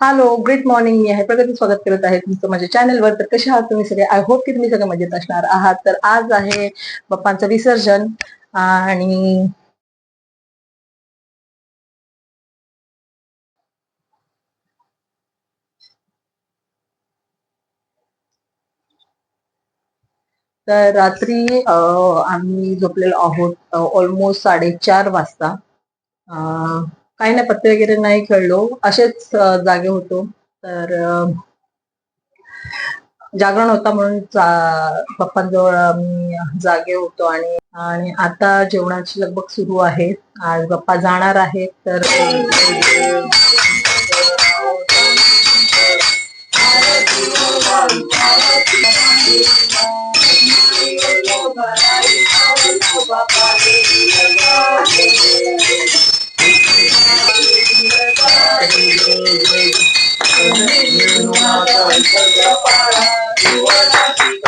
Hello good morning मी आहे प्रगती. स्वागत करत आहे तुमचं माझ्या चॅनलवर तर कसे आहात तुम्ही सगळे? आय होप की तुम्ही सगळे मजेत असणार आहात. तर आज आहे बाप्पांचं विसर्जन आणि तर रात्री आम्ही झोपलेलो आहोत ऑलमोस्ट साडेचार वाजता. काही नाही पत्ते वगैरे नाही खेळलो. असेच जागे होतो. तर जागरण होता म्हणून पप्पांजवळ आम्ही जागे होतो आणि आणि आता जेवणाची लगबग सुरू आहे. आज पप्पा जाणार आहेत तर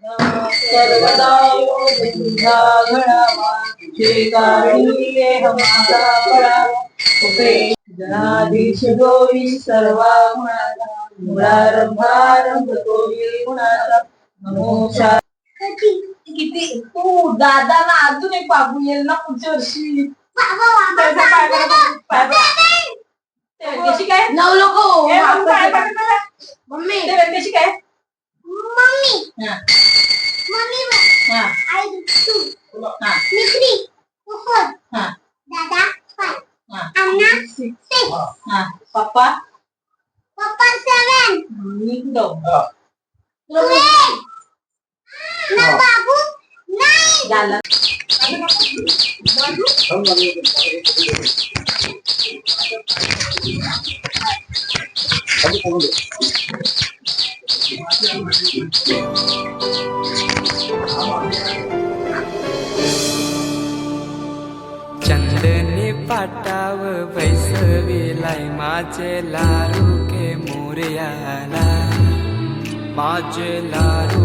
सर्वदा बुद्धा घडावा जे काढिले हमारा पडावा उभे जनाधीश गोरी सर्वा गुणाचा मुळारंभारंभ गोरी गुणाचा नमो शा- किती तू दादाला अजून एक बाबू येईल ना पुढच्या वर्षी. त्याचा पाय. ते काय? नऊ लोक बाबू, पाय बघ. मम्मी. ते व्यक्तीशी काय? मम्मी. हा, मम्मी हा, हा, हा, हा. हा. पप्पा? मी कुठं चंदनी पाटाव बैसविलाय माझे लारू के मोरयाला. माझे लारू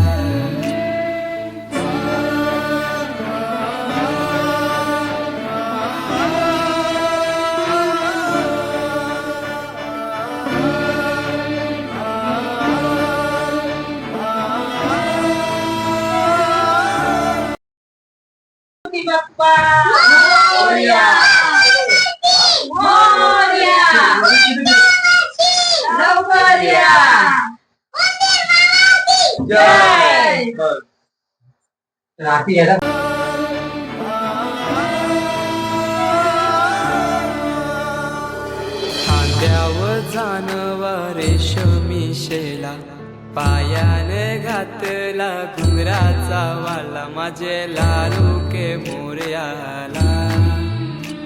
जय. रात्री यायला खांद्यावर रेशमी शेला पायाने घातला घुंगराचा वाला माझे लारू के मोर्याला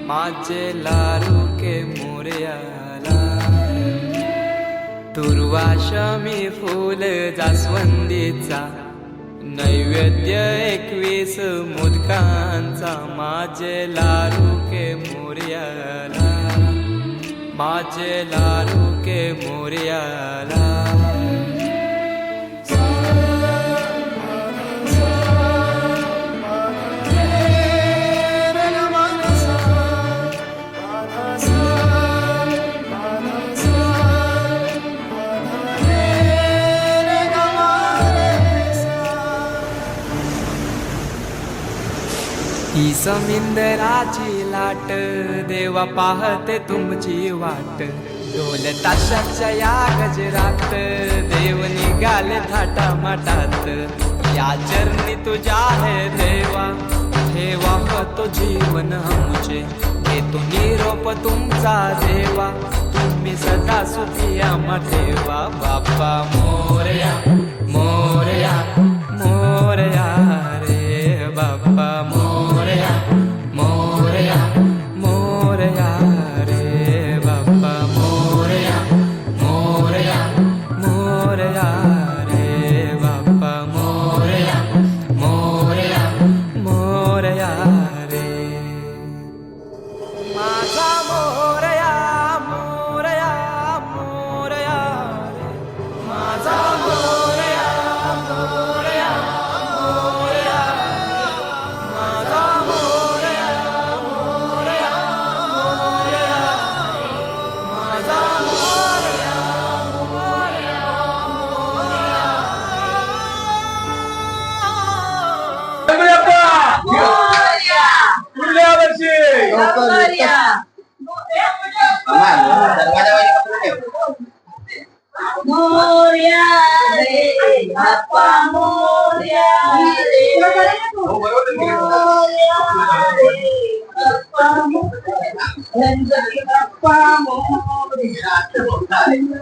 माझे लारू के मोरयाला दुर्वाशमी फुल जास्वंदीचा नैवेद्य एकवीस मुदकांचा माझे लारू के मोरयाला. माझे लारू के मोरयाला. समिंदराची लाट देवा पाहते तुमची वाट. डोल ताशाच्या या गजरात देव निघाले थाटा माटात या चरणी तुझ्या हे देवा ठेवा होतो जीवन आमचे. घेतो निरोप तुमचा देवा तुम्ही सदा सुखिया आम्हा देवा बाप्पा मोरया मोरया मोरया. amo, എന്തൊക്കെ അപ്പാമോ ഉണ്ടായിരുന്നു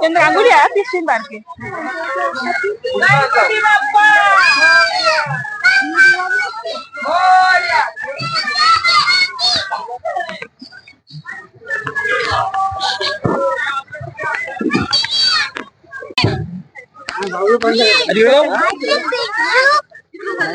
ಚಂದ್ರ ಅಂಗುಡಿ ಅಧ್ಯಕ್ಷನ್ ಬಾರ್ಕಿ Are you? Kita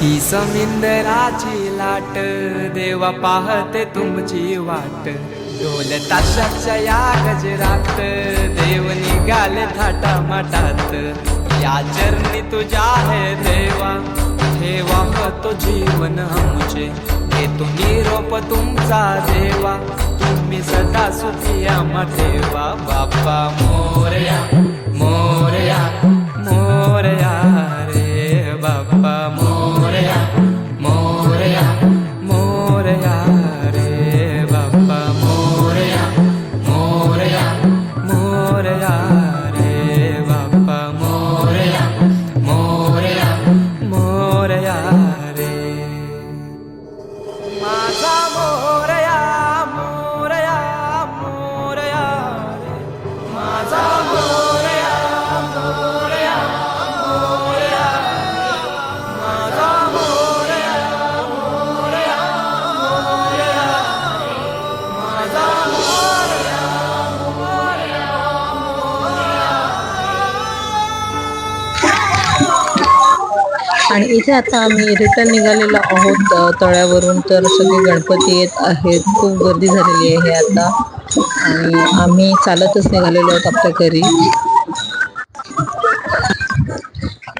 ही समिंदराची लाट देवा पाहते तुमची वाट. ढोल ताशाच्या या गजरात देव निघाले थाटा मटात या चरणी तुझ्या आहे देवा ठेवा तो जीवन आमचे. हे तुम्ही रोप तुमचा देवा तुम्ही सदा सुखिया आम्हा ठेवा. बाप्पा मोरया. आणि इथे आता आम्ही रिटर्न निघालेलो आहोत तळ्यावरून. तर सगळे गणपती येत आहेत. खूप गर्दी झालेली आहे आता. आणि आम्ही चालतच निघालेलो आहोत आपल्या घरी.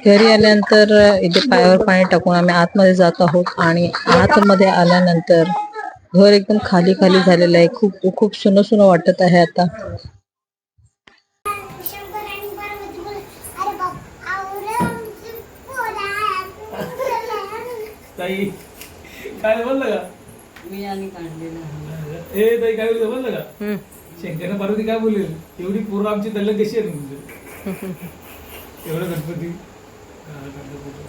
घरी आल्यानंतर इथे पायावर पाणी टाकून आम्ही आतमध्ये जात आहोत. आणि आतमध्ये आल्यानंतर घर एकदम खाली खाली झालेलं आहे. खूप खूप सुनं सुनं वाटत आहे आता शंकर आणि पार्वती बोलले, अरे बाप, आवरं आमची पोरं. ताई काय बोललं का? मी आणि ए ताई काय बोललं बोललं का? शंकरनं पार्वती काय बोलेल? एवढी पोरं आमची दल्ल कशी आहे म्हणजे एवढं गणपती? हा, गणपती.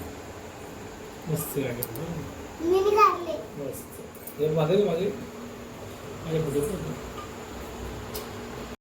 मस्त आहे गणपती. मी निघाले मस्त. जर मागे मागे मागे फोटो.